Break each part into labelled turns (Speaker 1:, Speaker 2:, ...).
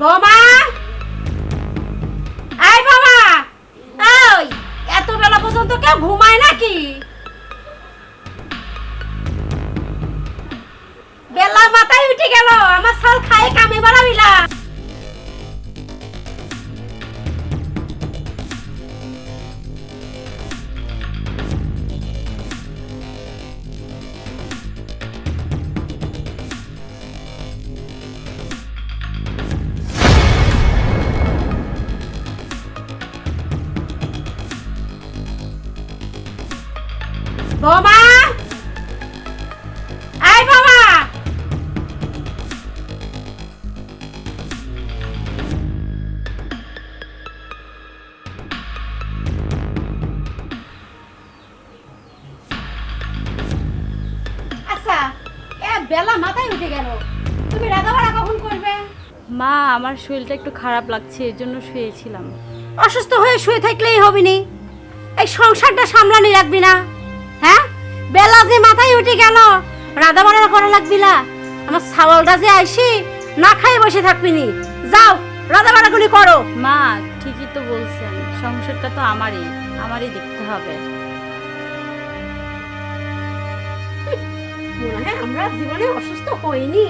Speaker 1: বৌমা! এই বাবা ওই এত বেলা পর্যন্ত কেউ ঘুমায় নাকি? বেলা মাথায় উঠে গেল, আমার সাল খায়ে কামে বাড়াবিলা বৌমা এই বাবা! আচ্ছা এ বেলা মাথায় উঠে গেল। তুমি রাধাবাড়া কখন করবে?
Speaker 2: মা আমার শরীরটা একটু খারাপ লাগছে এর জন্য শুয়েছিলাম।
Speaker 1: অসুস্থ হয়ে শুয়ে থাকলেই হবে নি এই সংসারটা সামলানি রাখবি না। হ্যাঁ? বেলা যে মাথায় উঠে গেল রাধা বাড়া করা লাগবি না। আমার ছাগলটা যে আইসি না খাই বসে থাকবি নি। যাও রাধা বাড়াগুলি করো।
Speaker 2: মা ঠিকই তো বলছেন। সংসারটা তো আমারই আমারই দেখতে হবে।
Speaker 1: মনে হয় আমরা জীবনে অসুস্থ হইনি।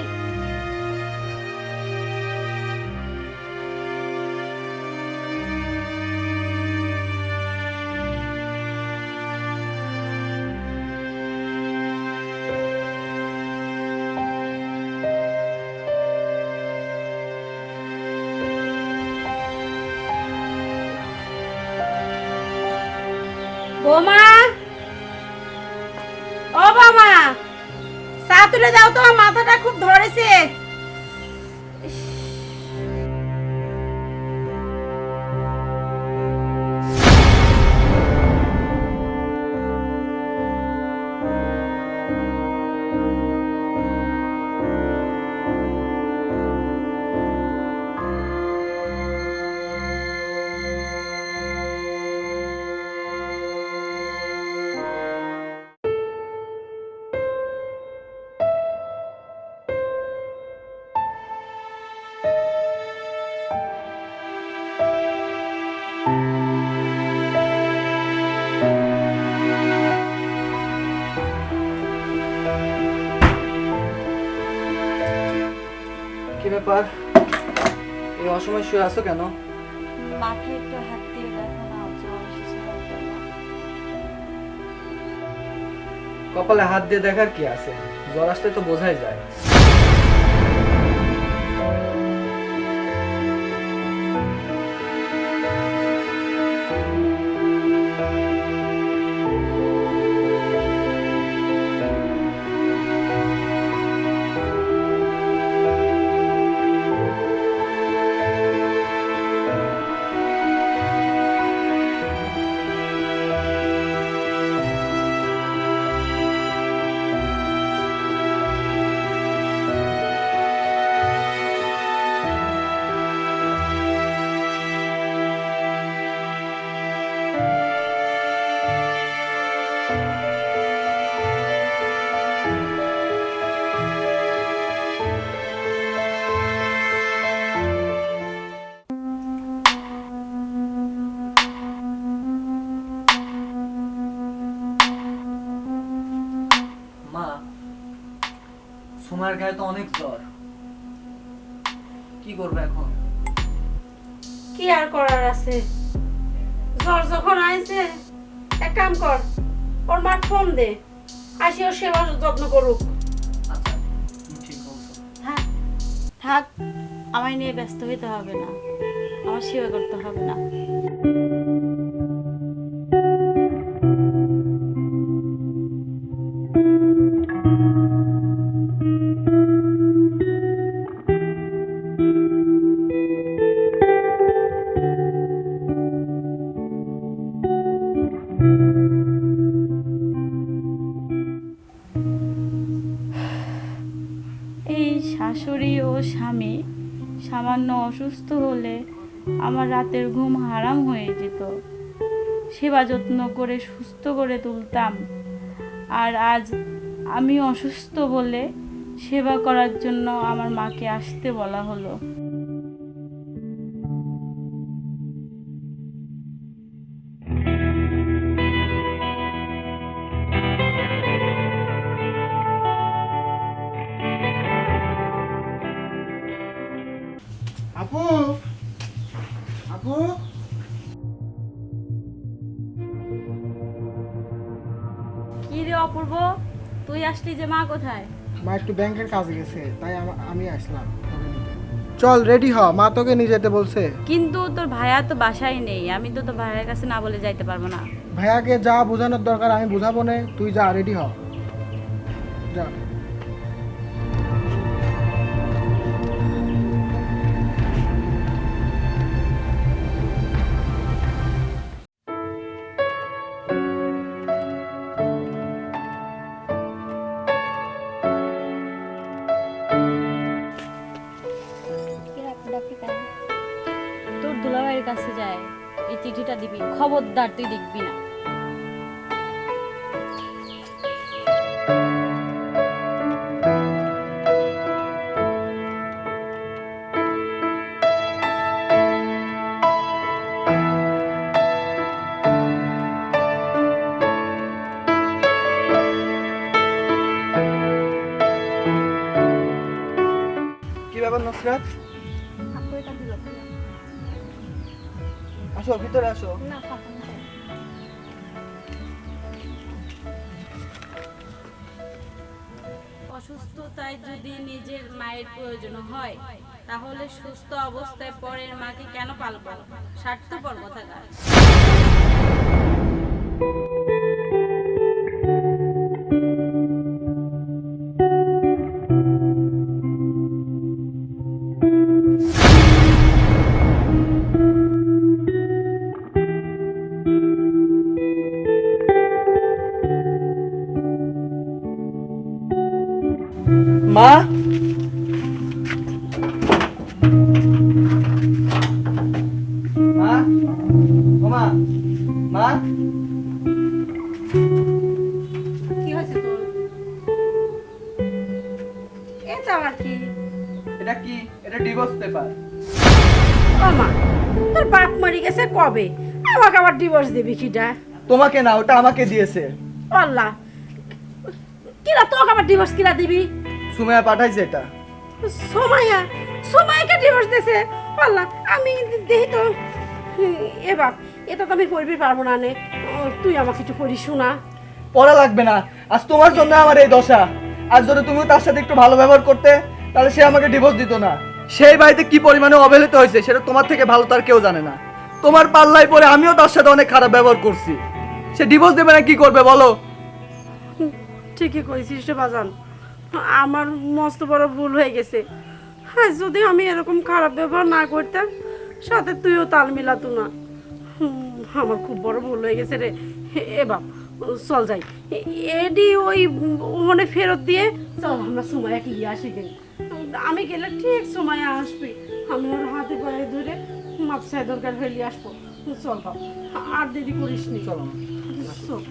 Speaker 1: বোমা। ও বাবা চা তুলে দাও তো মাথাটা খুব ধরেছে।
Speaker 3: ব্যাপার? এই অসময় শুয়ে আছো কেন?
Speaker 2: মাথায় একটু হাত দিয়ে দেখো না জ্বর এসেছে হয়তো বা।
Speaker 3: কপালে হাত দিয়ে দেখার কি আছে? জ্বর আসতে তো বোঝাই যায়। সুমার গায়ে তো অনেক জ্বর। কি করবে এখন?
Speaker 1: কি আর করার আছে? জ্বর যখন আইছে এক কাম কর ওর মা ফোন দে আসি ওর সেবা যত্ন করুক।
Speaker 3: আচ্ছা ঠিক বলছো।
Speaker 2: থাক থাক আমায় নিয়ে ব্যস্ত হইতে হবে না আমার সেবা করতে হবে না। এই শাশুড়ি ও স্বামী সামান্য অসুস্থ হলে আমার রাতের ঘুম হারাম হয়ে যেত। সেবা যত্ন করে সুস্থ করে তুলতাম। আর আজ আমি অসুস্থ বলে সেবা করার জন্য আমার মাকে আসতে বলা হলো।
Speaker 4: আপু? আপু?
Speaker 2: কি রে অপূর্ব? তুই আসলি যে মা কোথায়?
Speaker 4: মা একটু ব্যাংকের কাজে গেছে তাই আমা- আমি আসলাম তোকে নিতে। চল রেডি হ মা তোকে নিয়ে যেতে বলছে।
Speaker 2: কিন্তু তোর ভাইয়া তো বাসায় নেই আমি তো তোর ভাইয়ের কাছে না বলে যাইতে পারব না।
Speaker 4: ভাইয়াকে যা বোঝানোর দরকার আমি বোঝাবো না তুই যা রেডি হ। যা।
Speaker 2: চিঠিটা দিবি খবরদার তুই দেখবি না।
Speaker 3: কি ব্যাপার নসরাত? আসো, ভিতরে আসো।
Speaker 2: অসুস্থতায় যদি নিজের মায়ের প্রয়োজন হয়, তাহলে সুস্থ অবস্থায় পরের মাকে কেন পালবো স্বার্থপর কথাটা।
Speaker 3: মা? মা? ও মা? মা?
Speaker 1: কি হয়েছে তোর? এটা আবার কি?
Speaker 3: এটা কি? এটা ডিভোর্স পেপার
Speaker 1: ও মা তোর বাপ মরে গেছে কবে? আমাকে আবার ডিভোর্স দিবি কিটা?
Speaker 3: তোমাকে না ওটা আমাকে দিয়েছে।
Speaker 1: আল্লাহ কিরা তোকে আবার ডিভোর্স কিরা দিবি?
Speaker 3: সুমাইয়া পাঠাইছে এটা।
Speaker 1: সোমাইয়া? সোমাইকে ডিভোর্স দিছে? আল্লাহ আমি দেখি তো এ বাপ এটা তো আমি পড়বি পারব না নে। তুই আমাকে একটু পড়ি শোনা।
Speaker 3: পড়া লাগবে না। আজ তোমার জন্য আমার এই দশা। আজ যদি তুমি তার সাথে একটু ভালো ব্যবহার করতে তাহলে সে আমাকে ডিভোর্স দিত না। সেই বাড়িতে কি পরিমাণে অবহেলিত হয়েছে সেটা তোমার থেকে ভালো তার কেউ জানে না। তোমার পাল্লায় পরে আমিও তার সাথে অনেক খারাপ ব্যবহার করছি। সে ডিভোর্স দেবে না কি করবে বলো?
Speaker 1: ঠিকই কইছিস রে বাজান। আমার মস্ত বড় ভুল হয়ে গেছে। হ্যাঁ যদি আমি এরকম খারাপ ব্যবহার না করতাম সাথে তুইও তাল মিলাতো না। আমার খুব বড় ভুল হয়ে গেছে রে। এ বাপ চল যাই। এডি ওই ওখানে ফেরত দিয়ে চল আমরা সময় এক লিয়ে আসি গেল আমি গেলে ঠিক সময় আসবি। আমি ওর হাতে পায়ে ধরে মাপসায় দরকার হইলে আসব। চল বাপ আর দেরি করিস নি
Speaker 3: চলো
Speaker 1: চল।